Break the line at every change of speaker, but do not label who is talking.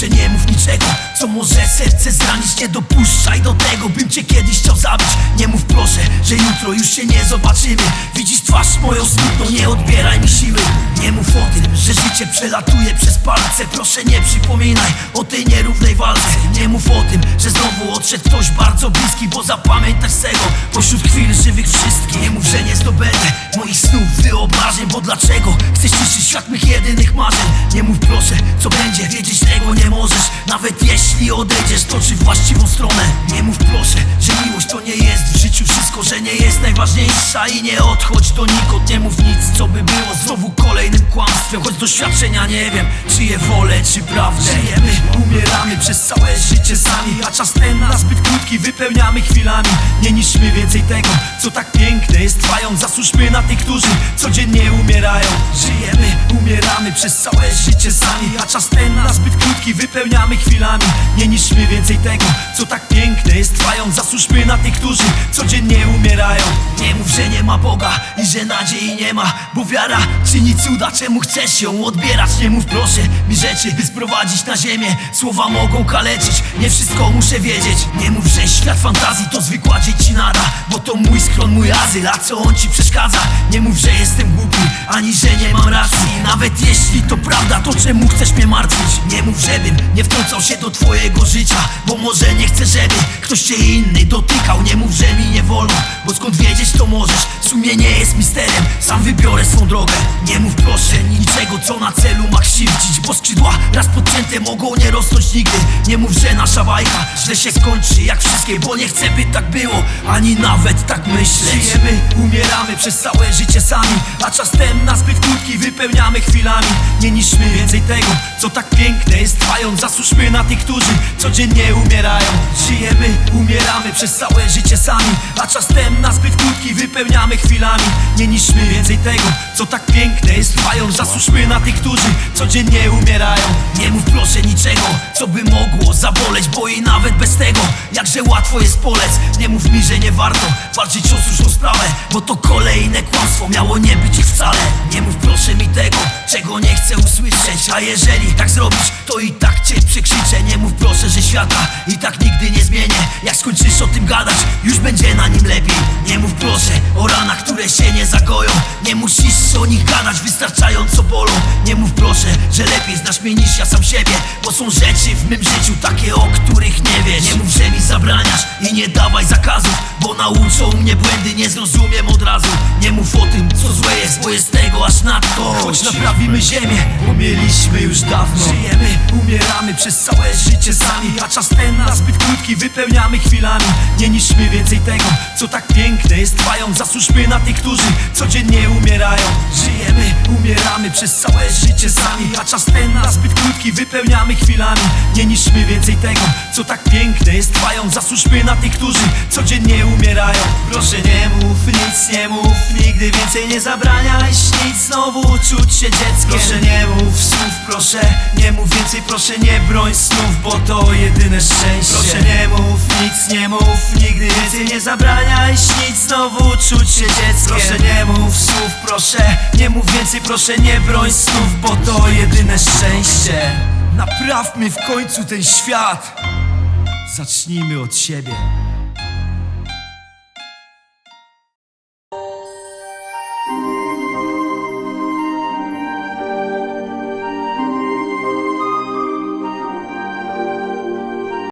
Proszę nie mów niczego, co może serce zranić Nie dopuszczaj do tego, bym cię kiedyś że jutro już się nie zobaczymy. Widzisz twarz moją smutną, nie odbieraj mi siły. Nie mów o tym, że życie przelatuje przez palce. Proszę nie przypominaj o tej nierównej walce. Nie mów o tym, że znowu odszedł ktoś bardzo bliski Bo zapamiętasz z tego, pośród chwil żywych wszystkich. Nie mów, że nie zdobędę moich snów, wyobrażeń Bo dlaczego chcesz ciszyć świat mych jedynych marzeń? Nie mów proszę, co będzie, wiedzieć tego nie możesz. Nawet jeśli odejdziesz, to czy właściwą stronę. Nie mów proszę, że miłość to nie jest w życiu wszystko Że nie jest najważniejsza i nie odchodź donikąd Nie mów nic, co by było znowu kolejnym kłamstwem. Choć doświadczenia nie wiem, czy je wolę, czy prawdę. Żyjemy, umieramy przez całe życie sami A czas ten na zbyt krótki wypełniamy chwilami. Nie niszmy więcej tego, co tak piękne jest. Trwając Zasłużmy na tych, którzy codziennie umierają. Żyjemy, umieramy przez całe życie sami A czas ten na zbyt krótki wypełniamy chwilami. Nie niszmy więcej tego, co tak piękne jest. Trwając Zasłużmy na tych, którzy codziennie umierają Nie mów, że nie ma Boga i że nadziei nie ma Bo wiara czyni cuda, czemu chcesz ją odbierać? Nie mów proszę mi rzeczy, by sprowadzić na ziemię. Słowa mogą kaleczyć, nie wszystko muszę wiedzieć. Nie mów, że świat fantazji to zwykła dziecinara Bo to mój skron, mój azyl, a co on ci przeszkadza? Nie mów, że jestem głupi, ani że nie mam racji Nawet jeśli to prawda, to czemu chcesz mnie martwić? Nie mów, żebym nie wtrącał się do twojego życia Bo może nie chcę, żeby ktoś cię inny dotykał. Nie mów, że mi nie wolno, bo skąd wiedzieć to możesz? Sumienie jest misterem, sam wybiorę swą drogę. Nie mów proszę niczego, co na celu ma krzywdzić Bo skrzydła raz podcięte mogą nie rosnąć nigdy. Nie mów, że nasza bajka źle się skończy jak wszystkie Bo nie chcę, by tak było, ani nawet tak myśleć. Żyjemy, umieramy przez całe życie sami A czas ten na zbyt krótki wypełniamy chwilami Nie niszmy więcej tego, co tak piękne jest. Trwając Zasłużmy na tych, którzy codziennie umierają. Żyjemy, umieramy przez całe życie sami A czas ten na zbyt krótki wypełniamy chwilami. Nie niszmy więcej tego, co tak piękne jest. Trwając Zasłużmy na tych, którzy codziennie umierają. Nie mów proszę niczego, co by mogło zaboleć Bo i nawet bez tego, jakże łatwo jest polec. Nie mów mi, że nie warto walczyć o słuszną sprawę Bo to kolejne kłamstwo, miało nie być ich wcale. Nie mów proszę mi tego, czego nie chcę usłyszeć. A jeżeli tak zrobisz, to i tak cię przekrzyczę. Nie mów proszę, że świata i tak nigdy nie zmienię. Jak skończysz o tym gadać, już będzie na nim lepiej. Nie mów proszę o ranach, które się nie zagoją Nie musisz o nich gadać, wystarczająco bolą. Nie mów proszę, że lepiej znasz mnie niż ja sam siebie Bo są rzeczy w mym życiu takie, o których nie wiesz. Nie mów, że mi zabraniasz i nie dawaj zakazów Bo nauczą mnie błędy, nie zrozumiem od razu. Nie mów o tym, co złe jest, bo jest tego aż nadto. Choć naprawimy ziemię, bo mieliśmy już dawno. Żyjemy, umieramy przez całe życie sami A czas ten na zbyt krótki wypełniamy chwilami. Nie niszmy więcej tego, co tak piękne jest trwając Zasłużmy na tych, którzy codziennie umierają. Żyjemy, umieramy przez całe życie sami A czas ten zbyt krótki wypełniamy chwilami. Nie niszmy więcej tego, co tak piękne jest. Trwając Zasłużmy na tych, którzy codziennie umierają. Proszę nie mów, nic nie mów Nigdy więcej nie zabraniaj śnić Znowu czuć się dzieckiem. Proszę nie mów słów, proszę nie mów więcej Proszę nie broń snów, bo to jedyne szczęście. Proszę nie mów, nic nie mów Nigdy więcej nie zabraniaj śnić Znowu czuć się dzieckiem. Proszę nie mów proszę nie mów więcej Proszę nie broń snów, bo to jedyne szczęście. Naprawmy w końcu ten świat. Zacznijmy od siebie